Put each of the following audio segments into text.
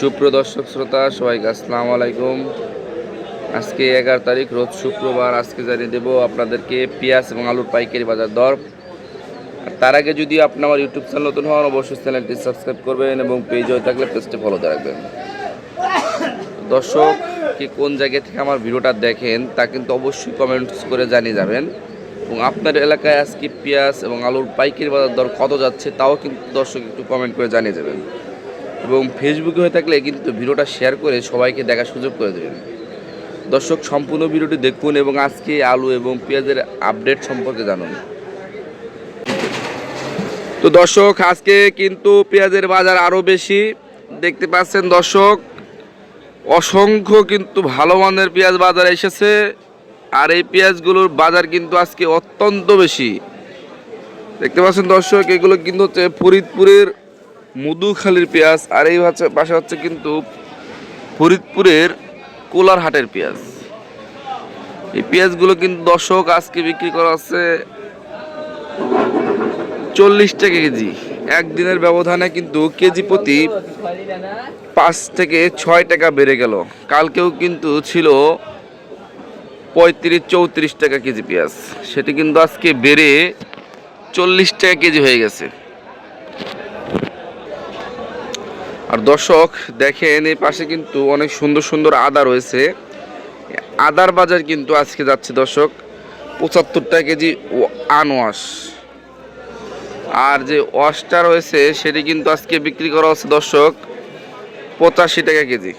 সুপ্রিয় দর্শক শ্রোতা, সবাইকে আসসালামু আলাইকুম। আজকে এগারো তারিখ, রোজ শুক্রবার। আজকে জানিয়ে দেবো আপনাদেরকে পেঁয়াজ এবং আলুর পাইকারি বাজার দর। আর তার আগে যদি আপনি আমার ইউটিউব চ্যানেল নতুন হন, অবশ্যই চ্যানেলটি সাবস্ক্রাইব করবেন এবং পেজ হয়ে থাকলে পেজটি ফলো রাখবেন। দর্শক, কি কোন জায়গা থেকে আমার ভিডিওটা দেখেন, তা কিন্তু অবশ্যই কমেন্টস করে জানিয়ে যাবেন। এবং আপনার এলাকায় আজকে পেঁয়াজ এবং আলুর পাইকারি বাজার দর কত যাচ্ছে, তাও কিন্তু দর্শক একটু কমেন্ট করে জানিয়ে যাবেন। এবং ফেসবুকে হয়ে থাকলে কিন্তু ভিডিওটা শেয়ার করে সবাইকে দেখার সুযোগ করে দেবেন। দর্শক, সম্পূর্ণ ভিডিওটি দেখুন এবং আজকে আলু এবং পেঁয়াজের আপডেট সম্পর্কে জানুন। তো দর্শক, আজকে কিন্তু পেঁয়াজের বাজার আরও বেশি। দেখতে পাচ্ছেন দর্শক, অসংখ্য কিন্তু ভালো মানের পেঁয়াজ বাজারে এসেছে। আর এই পেঁয়াজগুলোর বাজার কিন্তু আজকে অত্যন্ত বেশি। দেখতে পাচ্ছেন দর্শক, এগুলো কিন্তু হচ্ছে ফরিদপুরের মধুখালীর পেঁয়াজ, আর এই পাশে হচ্ছে কিন্তু ফরিদপুরের কোলার হাটের পেঁয়াজ। এই পেঁয়াজগুলো কিন্তু দর্শক আজকে বিক্রি করা হচ্ছে চল্লিশ টাকা কেজি। একদিনের ব্যবধানে কিন্তু কেজি প্রতি পাঁচ থেকে ছয় টাকা বেড়ে গেল। কালকেও কিন্তু ছিল পঁয়ত্রিশ, চৌত্রিশ টাকা কেজি পেঁয়াজ। সেটি কিন্তু আজকে বেড়ে চল্লিশ টাকা কেজি হয়ে গেছে। আর দর্শক, দেখেন এই পাশে কিন্তু অনেক সুন্দর সুন্দর আদা রয়েছে। আদার বাজার কিন্তু আজকে যাচ্ছে দর্শক, পঁচাত্তর টাকা কেজি আনওয়াশ আর যে ওয়াশটা রয়েছে, সেটি কিন্তু আজকে বিক্রি করা হচ্ছে দর্শক, পঁচাশি টাকা কেজি।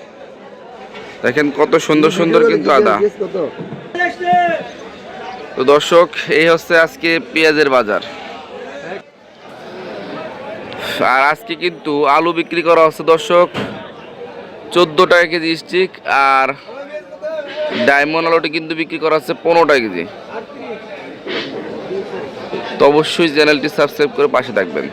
দেখেন কত সুন্দর সুন্দর কিন্তু আদা। তো দর্শক, এই হচ্ছে আজকে পেঁয়াজের বাজার। আর আজকে কিন্তু আলু বিক্রি করা হচ্ছে, দর্শক। চোদ্দ টাকা কেজি স্টিক আর ডায়মন্ড আলুটি কিন্তু বিক্রি করা হচ্ছে পনেরো টাকা কেজি। তো অবশ্যই চ্যানেলটি সাবস্ক্রাইব করে পাশে থাকবেন।